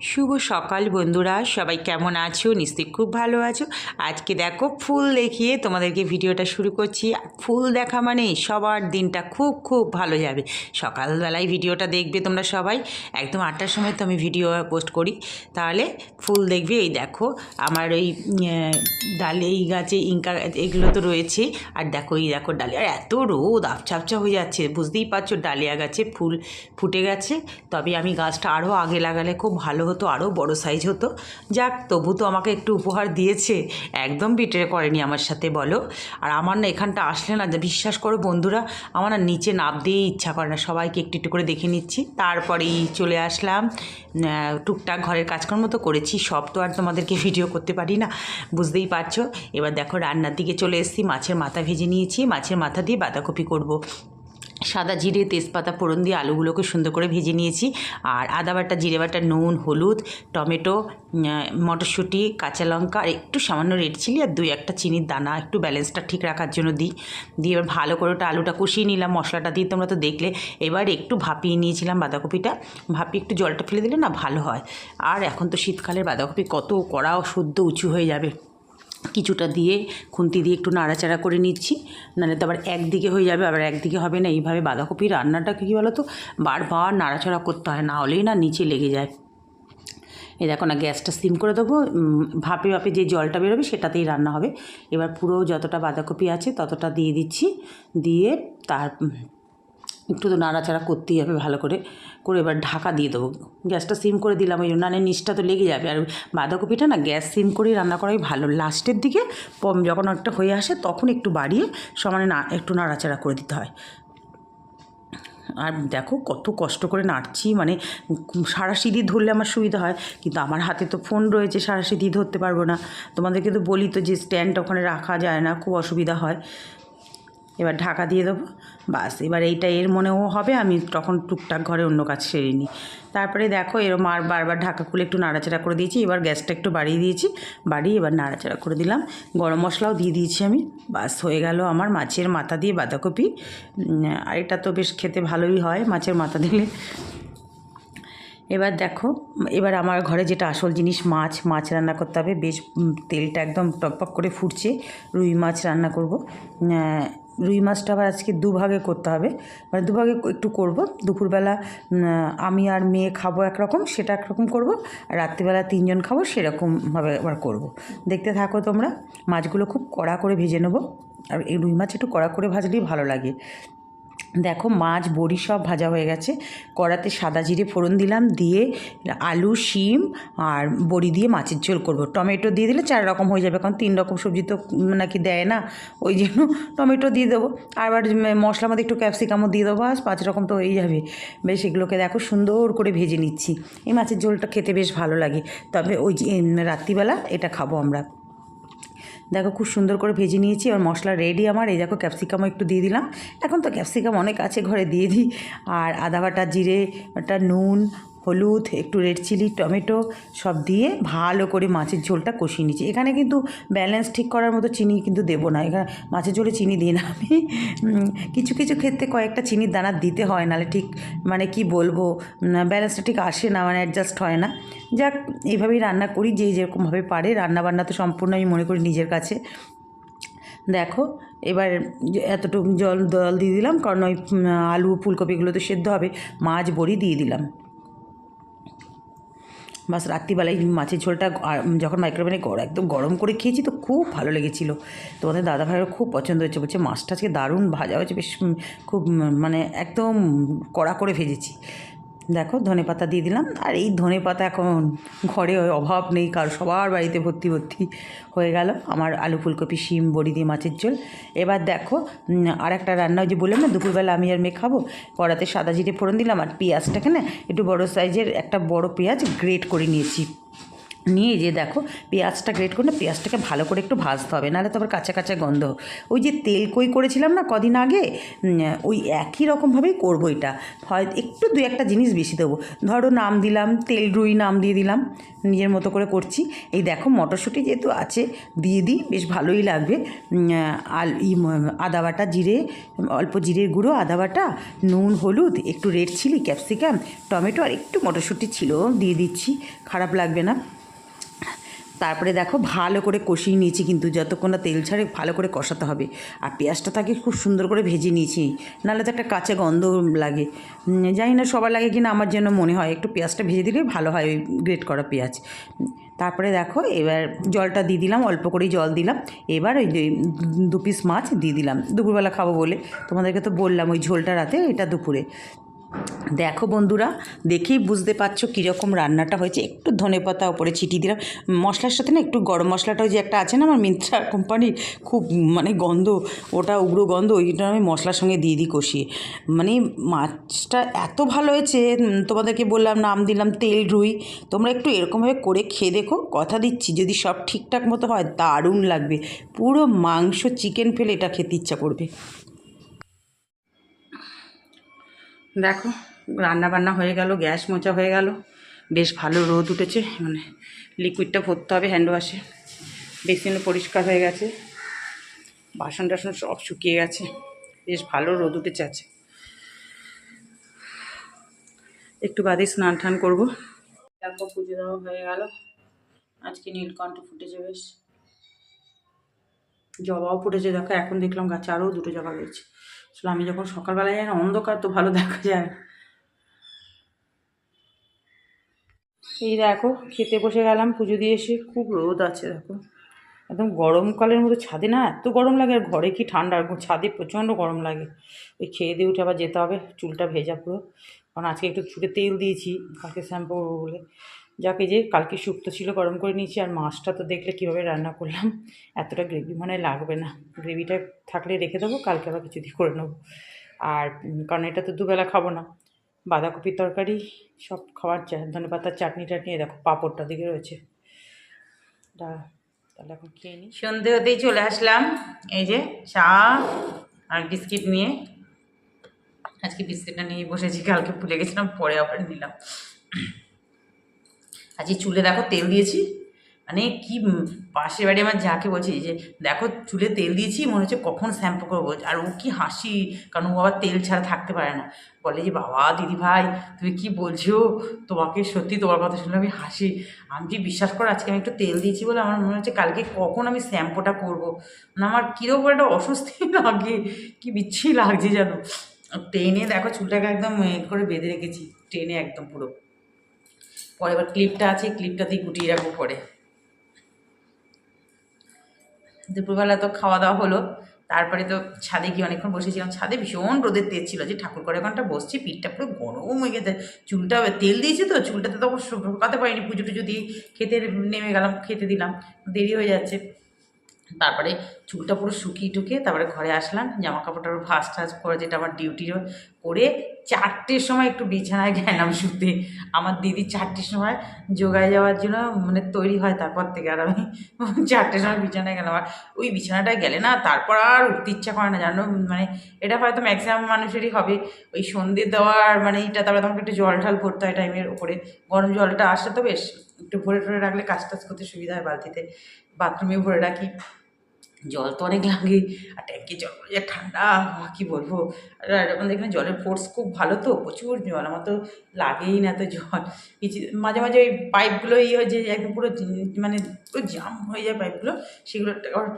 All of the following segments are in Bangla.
শুভ সকাল বন্ধুরা, সবাই কেমন আছো? নিশ্চয়ই খুব ভালো আছো। আজকে দেখো ফুল দেখিয়ে তোমাদেরকে ভিডিওটা শুরু করছি। ফুল দেখা মানে সবার দিনটা খুব খুব ভালো যাবে। সকালবেলায় ভিডিওটা দেখবে তোমরা সবাই। একদম আটটার সময় তো আমি ভিডিও পোস্ট করি। তাহলে ফুল দেখবে, এই দেখো আমার ওই ডালে এই গাছে ইঙ্কা এগুলো তো রয়েছে। আর দেখো, এই দেখো ডালিয়া আর এত রোদ, আপচাপচা হয়ে যাচ্ছে। বুঝতেই পারছ, ডালিয়া গাছে ফুল ফুটে গেছে। তবে আমি গাছটা আরও আগে লাগালে খুব ভালো হতো আরও বড় সাইজ হতো। যাক, তবু তো আমাকে একটু উপহার দিয়েছে। একদম বিটে করেনি আমার সাথে, বলো। আর আমার না এখানটা আসলে না বিশ্বাস করো বন্ধুরা, আমার না নিচে দিয়ে ইচ্ছা করে না। সবাইকে একটু একটু করে দেখে নিচ্ছি। তারপরেই চলে আসলাম। টুকটাক ঘরের কাজকর্ম তো করেছি, সব তো আর তোমাদেরকে ভিডিও করতে পারি না, বুঝতেই পারছ। এবার দেখো রান্নার দিকে চলে এসেছি, মাছের মাথা ভেজে নিয়েছি, মাছের মাথা দিয়ে বাঁধাকপি করব। সাদা জিরে, তেজপাতা, ফোড়ন দিয়ে আলুগুলোকে সুন্দর করে ভেজে নিয়েছি। আর আদা বাটা, জিরে বাটা, নুন, হলুদ, টমেটো মটরশুঁটি, কাঁচা লঙ্কা আর একটু সামান্য রেড চিলি আর দুই একটা চিনির দানা একটু ব্যালেন্সটা ঠিক রাখার জন্য দিই। দিয়ে এবার ভালো করে ওটা আলুটা কষিয়ে নিলাম। মশলাটা দিয়ে তোমরা তো দেখলে। এবার একটু ভাপিয়ে নিয়েছিলাম বাঁধাকপিটা। ভাপিয়ে একটু জলটা ফেলে দিলে না ভালো হয়। আর এখন তো শীতকালের বাঁধাকপি কত কড়াও শুদ্ধ, উঁচু হয়ে যাবে। কিছুটা দিয়ে খুন্তি দিয়ে একটু নাড়াচাড়া করে নিচ্ছি। নাহলে তো আবার একদিকে হয়ে যাবে, আবার একদিকে হবে না। এইভাবে বাঁধাকপির রান্নাটা কী বলো তো বারবার নাড়াচাড়া করতে হয়, না হলেই না নিচে লেগে যায়। এ দেখো না, গ্যাসটা সিম করে দেবো। ভাপে ভাপে যে জলটা বেরোবে সেটাতেই রান্না হবে। এবার পুরো যতটা বাঁধাকপি আছে ততটা দিয়ে দিচ্ছি। দিয়ে তার একটু তো নাড়াচাড়া করতেই হবে ভালো করে করে এবার ঢাকা দিয়ে দেবো। গ্যাসটা সিম করে দিলাম, ওই নাহলে নিচটা তো লেগে যাবে। আর বাঁধাকপিটা না গ্যাস সিম করেই রান্না করাই ভালো। লাস্টের দিকে যখন একটা হয়ে আসে তখন একটু বাড়িয়ে সমানে না একটু নাড়াচাড়া করে দিতে হয়। আর দেখো কত কষ্ট করে নাড়ছি মানে সারা সিঁড়ি ধরলে আমার সুবিধা হয়, কিন্তু আমার হাতে তো ফোন রয়েছে, সারা সিঁড়ি ধরতে পারব না। তোমাদেরকে তো বলি তো যে স্ট্যান্ড ওখানে রাখা যায় না, খুব অসুবিধা হয়। এবার ঢাকা দিয়ে দেবো। বাস, এবার এইটা এর মনেও হবে, আমি তখন টুকটাক ঘরে অন্য কাজ সেরে নিই। তারপরে দেখো, এরম আর বারবার ঢাকা খুলে একটু নাড়াচাড়া করে দিয়েছি, এবার গ্যাসটা একটু বাড়িয়ে দিয়েছি, বাড়িয়ে এবার নাড়াচাড়া করে দিলাম। গরম মশলাও দিয়ে দিয়েছি আমি। বাস, হয়ে গেল আমার মাছের মাথা দিয়ে বাঁধাকপি। আর এটা তো বেশ খেতে ভালোই হয় মাছের মাথা দিলে। এবার দেখো, এবার আমার ঘরে যেটা আসল জিনিস মাছ মাছ রান্না করতে হবে। বেশ তেলটা একদম টকপক করে ফুটছে, রুই মাছ রান্না করব। রুই মাছটা আবার আজকে দুভাগে করতে হবে। মানে দুভাগে একটু করব। দুপুরবেলা আমি আর মেয়ে খাব একরকম, সেটা একরকম করব। আর রাত্রিবেলা তিনজন খাব, সেরকমভাবে আবার করব। দেখতে থাকো তোমরা। মাছগুলো খুব কড়া করে ভেজে নেব। আর এই রুই মাছ একটু কড়া করে ভাজলেই ভালো লাগে। দেখো মাছ, বড়ি সব ভাজা হয়ে গেছে। কড়াতে সাদা জিরে ফোড়ন দিলাম, দিয়ে আলু, শিম আর বড়ি দিয়ে মাছের ঝোল করব। টমেটো দিয়ে দিলে চার রকম হয়ে যাবে, কারণ তিন রকম সবজি তো নাকি দেয় না, ওই জন্য টমেটো দিয়ে দেবো। আবার মশলার মধ্যে একটু ক্যাপসিকামও দিয়ে দেবো আর পাঁচ রকম তো হয়েই যাবে। বেশ এগুলোকে দেখো সুন্দর করে ভেজে নিচ্ছি। এই মাছের ঝোলটা খেতে বেশ ভালো লাগে। তবে ওই রাত্রিবেলা এটা খাব আমরা। দেখো খুব সুন্দর করে ভেজে নিয়েছি আর মশলা রেডি আমার। এই দেখো ক্যাপসিকামও একটু দিয়ে দিলাম। এখন তো ক্যাপসিকাম অনেক আছে ঘরে, দিয়ে দিই। আর আদা বাটা, জিরে একটা নুন হলুদ, একটু রেড চিলি টমেটো সব দিয়ে ভালো করে মাছের ঝোলটা কষিয়ে নিচ্ছি। এখানে কিন্তু ব্যালেন্স ঠিক করার মতো চিনি কিন্তু দেবো না। এখানে মাছের ঝোলে চিনি দিই না আমি। কিছু কিছু ক্ষেত্রে কয়েকটা চিনির দানা দিতে হয়, নাহলে ঠিক মানে কি বলব ব্যালেন্সটা ঠিক আসে না মানে অ্যাডজাস্ট হয় না। যাক এইভাবেই রান্না করি, যে যেরকমভাবে পারে। রান্নাবান্না তো সম্পূর্ণ আমি মনে করি নিজের কাছে। দেখো, এবার এতটুকু জল জল দিয়ে দিলাম, কারণ ওই আলু, ফুলকপিগুলো তো সেদ্ধ হবে। মাছ, বড়ি দিয়ে দিলাম। বাস রাত্রিবেলায় মাছের ঝোলটা যখন মাইক্রোওভেনে একদম গরম করে খেয়েছি তো খুব ভালো লেগেছিল। তোমাদের দাদা ভাইয়েরও খুব পছন্দ হয়েছে, বলছে, মাছটা আজকে দারুণ ভাজা হয়েছে, বেশ খুব মানে একদম কড়া করে ভেজেছি। দেখো ধনে পাতা দিয়ে দিলাম। আর এই ধনে পাতা এখন ঘরে অভাব নেই কারও সবার বাড়িতে ভর্তি ভর্তি হয়ে গেল। আমার আলু ফুলকপি, শিম, বড়ি দিয়ে মাছের ঝোল। এবার দেখো আর একটা রান্না যে বললাম না, দুপুরবেলা আমি আর মেয়ে খাব। কড়াতে সাদা জিরে ফোড়ন দিলাম আর পেঁয়াজটাকে না একটু বড় সাইজের একটা বড় পেঁয়াজ গ্রেট করে নিয়েছি। নিয়ে যে দেখো, পেঁয়াজটা গ্রেট করে না পেঁয়াজটাকে ভালো করে একটু ভাজতে হবে, নাহলে তো আবার কাঁচা কাঁচা গন্ধ। ওই যে তেল কই করেছিলাম না, কদিন আগে? ওই একই রকমভাবেই করব এটা। হয় একটু দু একটা জিনিস বেশি দেবো। ধরো নাম দিলাম, তেল রুই নাম দিয়ে দিলাম, নিজের মতো করে করছি। এই দেখো, মটরশুঁটি যেহেতু আছে, দিয়ে দিই, বেশ ভালোই লাগবে। আল আদা বাটা জিরে, অল্প জিরের গুঁড়ো, আদা বাটা, নুন, হলুদ, একটু রেড চিলি ক্যাপসিকাম টমেটো আর একটু মটরশুঁটি ছিল, দিয়ে দিচ্ছি। খারাপ লাগবে না। তারপরে দেখো ভালো করে কষিয়ে নিয়েছি কিন্তু যতক্ষণ না তেল ছাড়ে ভালো করে কষাতে হবে। আর পেঁয়াজটা তাকে খুব সুন্দর করে ভেজে নিয়েছি, নাহলে তো একটা কাঁচা গন্ধ লাগে। জানি না সবার লাগে কিনা, আমার জন্য মনে হয়, একটু পেঁয়াজটা ভেজে দিলে ভালো হয় ওই গ্রেট করা পেঁয়াজ। তারপরে দেখো এবার জলটা দিয়ে দিলাম, অল্প করেই জল দিলাম। এবার ওই দু পিস মাছ দিয়ে দিলাম। দুপুরবেলা খাব বলে। তোমাদেরকে তো বললাম ওই ঝোলটা রাতে, এটা দুপুরে। দেখো বন্ধুরা, দেখেই বুঝতে পারছ কীরকম রান্নাটা হয়েছে। একটু ধনে পাতা, ওপরে ছিটিয়ে দিলাম। মশলার সাথে না একটু গরম মশলাটা ওই যে একটা আছে না আমার মিন্ত্রা কোম্পানির খুব মানে গন্ধ, ওটা উগ্র গন্ধ, ওইটা আমি মশলার সঙ্গে দিয়ে দিই কষিয়ে। মানে মাছটা এত ভালো হয়েছে তোমাদেরকে বললাম নাম দিলাম তেল রুই। তোমরা একটু এরকমভাবে করে খেয়ে দেখো, কথা দিচ্ছি, যদি সব ঠিকঠাক মতো হয়, দারুণ লাগবে। পুরো মাংস চিকেন ফেলে এটা খেতে ইচ্ছা করবে। দেখো রান্না বান্না হয়ে গেল, গ্যাস মোচা হয়ে গেল। বেশ ভালো রোদ উঠেছে মানে লিকুইডটা ভরতে হবে হ্যান্ড ওয়াশে বেসিনও পরিষ্কার হয়ে গেছে। বাসন টাসন সব শুকিয়ে গেছে। বেশ ভালো রোদ উঠেছে আছে একটু বাদে স্নান টান করব। তারপর পুজো দেওয়া হয়ে গেল। আজকে নীলকণ্ঠ ফুটেছে বেশ। জবাও ফুটেছে, দেখো, এখন দেখলাম গাছে আরও দুটো জবা রয়েছে। আসলে আমি যখন সকালবেলায় যাই না, অন্ধকার তো ভালো দেখা যায়। এই দেখো, খেতে বসে গেলাম, পুজো দিয়ে এসে খুব রোদ আছে, দেখো। একদম গরমকালের মতো ছাদে না, এত গরম লাগে, আর ঘরে কি ঠান্ডা ছাদে প্রচণ্ড গরম লাগে। ওই খেয়ে দিয়ে উঠে আবার যেতে হবে, চুলটা ভেজা পুরো। কারণ আজকে একটু চুলে তেল দিয়েছি, কালকে শ্যাম্পু করব বলে। যাকে যে কালকে শুক্তো ছিল গরম করে নিয়েছি আর মাছটা তো দেখলে কীভাবে রান্না করলাম, এতটা গ্রেভি মনে লাগবে না। গ্রেভিটা থাকলে রেখে দেবো, কালকে আবার কিছু দিয়ে করে নেব। আর কারণ এটা তো দুবেলা খাব না, বাঁধাকপির তরকারি, সব খাওয়ার ধনে পাতার চাটনি টাটনি দেখো পাঁপড়টা দিকে রয়েছে। তাহলে এখন খেয়ে নিই। সন্ধে হতেই চলে আসলাম, এই যে চা আর বিস্কিট নিয়ে। আজকে বিস্কিটটা নিয়ে বসেছি, কালকে ভুলে গেছিলাম, পরে আবার নিলাম। আজকে চুলে দেখো তেল দিয়েছি। মানে কি পাশের বাড়ি আমার যাকে বলছি যে, দেখো চুলে তেল দিয়েছি, মনে হচ্ছে কখন শ্যাম্পু করব। আর ও কি হাসি, কারণ ও আবার তেল ছাড়া থাকতে পারে না। বলে যে, বাবা দিদি ভাই তুমি কি বলছো? তোমাকে সত্যি তোমার কথা শুনে আমি হাসি। আমি কি বিশ্বাস করো, আজকে আমি একটু তেল দিয়েছি বলে আমার মনে হচ্ছে কালকে কখন আমি শ্যাম্পুটা করব? মানে আমার কীরকম একটা অস্বস্তি লাগে, কি বিচ্ছি লাগছে যেন। টেনে দেখো চুলটাকে একদম করে বেঁধে রেখেছি, টেনে একদম পুরো। পরে এবার ক্লিপটা আছে ক্লিপটা দিয়ে গুটিয়ে রাখব পরে। দুপুরবেলা তো খাওয়া দাওয়া হলো, তারপরে তো ছাদে গিয়ে অনেকক্ষণ বসেছিলাম। ছাদে ভীষণ রোদের তেজ ছিল, যে ঠাকুর করে ওখানটা বসছি, পিঠটা পুরো গরম হয়ে গেছে। চুলটা তেল দিয়েছি তো, চুলটাতে তো ঢোকাতে পারিনি, পুজো টুজো দিয়ে খেতে নেমে গেলাম, খেতে দিলাম, দেরি হয়ে যাচ্ছে। তারপরে চুলটা পুরো শুকিয়ে টুকিয়ে তারপরে ঘরে আসলাম জামা কাপড়টা ভাস টাস করে, যেটা আমার ডিউটি করে চারটের সময় একটু বিছানায় গেলাম শুতে আমার দিদি চারটের সময় যোগায় যাওয়ার জন্য মানে তৈরি হয় তারপর থেকে আর আমি চারটের সময় বিছানায় গেলাম। আর ওই বিছানাটায় গেলে না তারপর আর উঠতে ইচ্ছা করে না, জানো? মানে এটা হয়তো ম্যাক্সিমাম মানুষেরই হবে ওই সন্ধে দেওয়ার মানে এটা তারপরে তোমাকে একটু জল ঢাল ভরতে হয় টাইমের ওপরে গরম জলটা আসলে তো বেশ, একটু ভরে টরে রাখলে কাজ টাজ করতে সুবিধা হয় বালতিতে। বাথরুমে ভরে রাখি। জল তো অনেক লাগে, আর ট্যাঙ্কির জল যা ঠান্ডা কি বলব? আর আমাদের এখানে জলের ফোর্স খুব ভালো তো, প্রচুর জল, আমার তো লাগেই না তো জল। কিছু মাঝে মাঝে ওই পাইপগুলো ইয়ে হয়ে যায়, একদম পুরো মানে পুরো জাম হয়ে যায় পাইপগুলো সেগুলো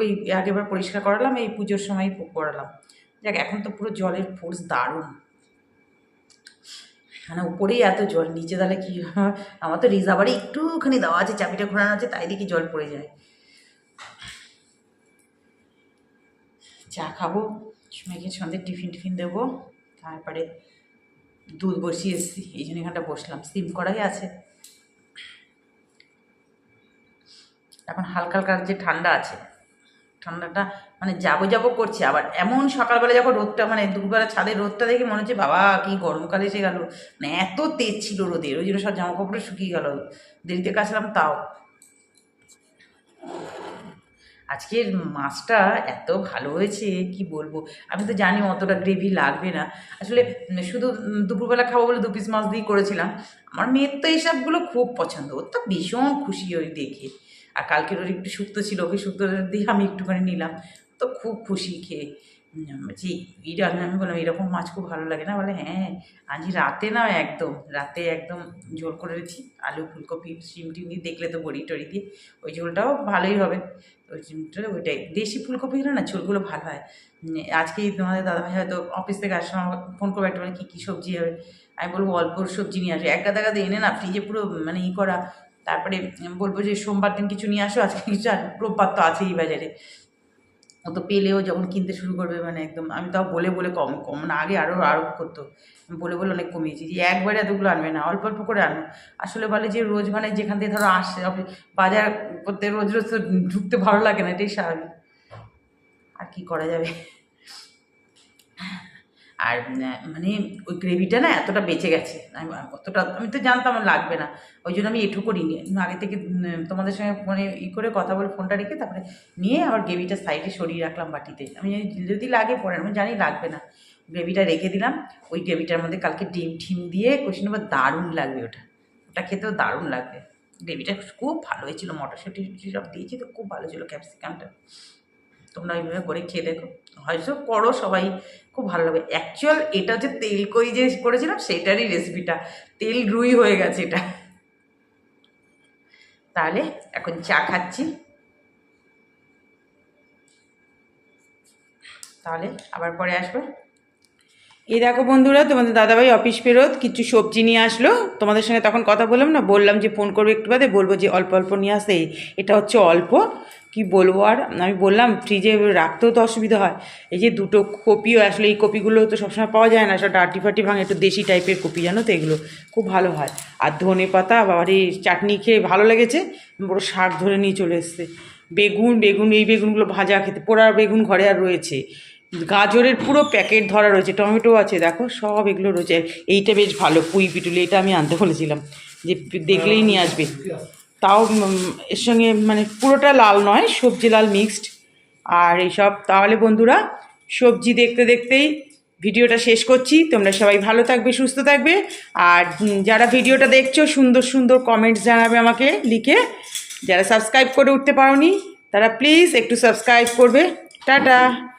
ওই আগেবার পরিষ্কার করালাম, এই পুজোর সময় করালাম। যাক, এখন তো পুরো জলের ফোর্স দারুণ। মানে উপরেই এত জল, নিচে তাহলে কী? আমার তো রিজার্ভারে একটুখানি দেওয়া আছে, চাবিটা ঘোরানো আছে, তাই দেখি জল পড়ে যায়। চা খাব। মেয়েকে সন্ধ্যে টিফিন টিফিন দেবো। তারপরে দুধ বসিয়ে এসেছি। এই জন্য এখানটা বসলাম। সিম করাই আছে। এখন হালকা হালকা যে ঠান্ডা আছে, ঠান্ডাটা মানে যাব যাব করছে। আবার এমন সকালবেলা যখন রোদটা মানে দুপুরবেলা ছাদের রোদটা দেখে মনে হচ্ছে, বাবা, কি গরমকাল এসে গেল। মানে এত তেজ ছিল রোদের। ওই জন্য সব জামা কাপড়ে শুকিয়ে গেল। দেরিতে কাচলাম, তাও আজকের মাছটা এত ভালো হয়েছে, কি বলব? আমি তো জানি অতটা গ্রেভি লাগবে না। আসলে শুধু দুপুরবেলা খাব বলে দু পিস মাছ দিয়ে করেছিলাম। আমার মেয়ের তো এইসবগুলো খুব পছন্দ, ওর তো ভীষণ খুশি ওই দেখে। আর কালকের ওর একটু শুক্তো ছিল, ওকে শুক্তো দিয়ে আমি একটুখানি নিলাম, তো খুব খুশি খেয়ে। বলছি এইটা আমি আমি বললাম, এরকম মাছ খুব ভালো লাগে না? বলে হ্যাঁ আজ রাতে না একদম, রাতে একদম ঝোল করে রেখেছি, আলু, ফুলকপি সিম টিম দিয়ে দেখলে তো বড়ি টড়ি দিয়ে, ওই ঝোলটাও ভালোই হবে। ওই ঝোলটা ওইটাই, দেশি ফুলকপি হলে না ঝোলগুলো ভালো হয়। আজকেই তোমাদের দাদাভাই হয়তো অফিস থেকে সময় আমাকে ফোন করবে, একটা বলে কী কী সবজি হবে? আমি বলব, অল্প সবজি নিয়ে আসবে এক গাদা গাদা এনে না ফ্রিজে পুরো মানে ই করা, তারপরে বলব যে, সোমবার দিন কিছু নিয়ে আসো, আজকে কিছু আর, রোববার তো আছেই বাজারে। ও তো পেলেও যখন কিনতে শুরু করবে মানে একদম, আমি তাও বলে বলে কম কম মানে আগে আরও আরও করতো। আমি বলে বলে অনেক কমিয়েছি যে একবারে এতগুলো আনবে না, অল্প অল্প করে আনো। আসলে বলে যে রোজ মানে যেখান থেকে ধরো আসে বাজার করতে রোজ রোজ তো ঢুকতে ভালো লাগে না, এটাই স্বাভাবিক। আর কি করা যাবে? আর মানে ওই গ্রেভিটা না এতটা বেঁচে গেছে। অতটা, আমি তো জানতাম লাগবে না। ওই জন্য আমি এটু করিনি আগে থেকে তোমাদের সঙ্গে মানে ই করে কথা বলে ফোনটা রেখে তারপরে নিয়ে আবার গ্রেভিটা সাইডে সরিয়ে রাখলাম বাটিতে। আমি যদি লাগে পরে, আমি জানি লাগবে না। গ্রেভিটা রেখে দিলাম। ওই গ্রেভিটার মধ্যে কালকে ডিম ঠিম দিয়ে কষি নেব দারুণ লাগবে ওটা। ওটা খেতেও দারুণ লাগবে। গ্রেভিটা খুব ভালো হয়েছিল, মটরশুঁটি সব দিয়েছি তো খুব ভালো ছিল ক্যাপসিকামটা তোমরা এইভাবে করে খেয়ে দেখো। হয়তো করো সবাই খুব ভালো লাগবে অ্যাকচুয়াল এটা যে তেল কই যে করেছিলাম, সেটারই রেসিপিটা তেল রুই হয়ে গেছে এটা। তাহলে এখন চা খাচ্ছি। তাহলে আবার পরে আসবে। এই দেখো বন্ধুরা, তোমাদের দাদাভাই অফিস ফেরত, কিছু সবজি নিয়ে আসলো। তোমাদের সঙ্গে তখন কথা বললাম না, বললাম যে ফোন করবে একটু বাদে, বলব যে অল্প অল্প নিয়ে আসতে এটা হচ্ছে অল্প। কি বলব আর? আমি বললাম ফ্রিজে রাখতেও তো অসুবিধা হয়। এই যে দুটো কপিও, আসলে এই কপিগুলো তো সবসময় পাওয়া যায় না। সব ডাটি ফাটি ভাঙে, একটু দেশি টাইপের কপি, জানো তো এগুলো? খুব ভালো হয়। আর ধনে পাতা, বাবারে, চাটনি খেয়ে ভালো লেগেছে। বড় শাক ধরে নিয়ে চলে এসছে। বেগুন বেগুন, এই বেগুনগুলো ভাজা খেতে, পোড়া বেগুন ঘরে আর রয়েছে। গাজরের পুরো প্যাকেট ধরা রয়েছে। টমেটো আছে, দেখো, সব এগুলো রয়েছে। এইটা বেশ ভালো, পুঁই পিটুলি, এটা আমি আনতে বলেছিলাম। যে দেখলেই নিয়ে আসবে। তাও এর সঙ্গে মানে পুরোটা লাল নয়, সবজি লাল মিক্সড আর এইসব তাহলে বন্ধুরা, সবজি দেখতে দেখতেই ভিডিওটা শেষ করছি। তোমরা সবাই ভালো থাকবে, সুস্থ থাকবে। আর যারা ভিডিওটা দেখছ, সুন্দর সুন্দর কমেন্টস জানাবে আমাকে লিখে। যারা সাবস্ক্রাইব করে উঠতে পারোনি, তারা প্লিজ একটু সাবস্ক্রাইব করবে। টাটা!